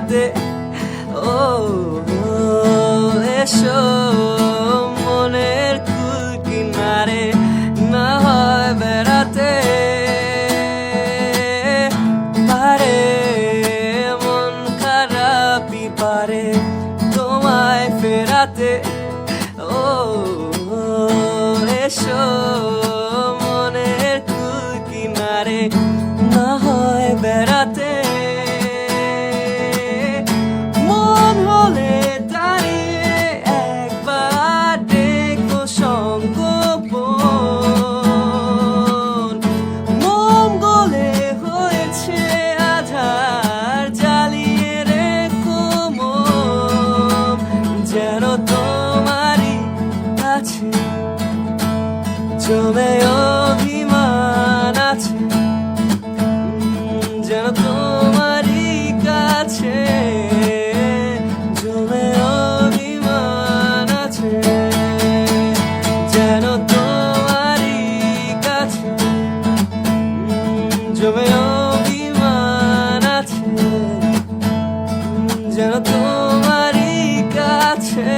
রাতে। ও, এসো মনের কুল কিনারে, না হয় বেড়াতে। পারে, মন খারাপই পারে তোমায় ফেরাতে। ও, এসো মনের কুল কিনারে, না হয় বেড়াতে। চলে অভিমান আছে। যেন তোমারই কাছে জমে অভিমান আছে। যেন তোমারই কাছে জমে অভিমান আছে। যেন তোমারই কাছে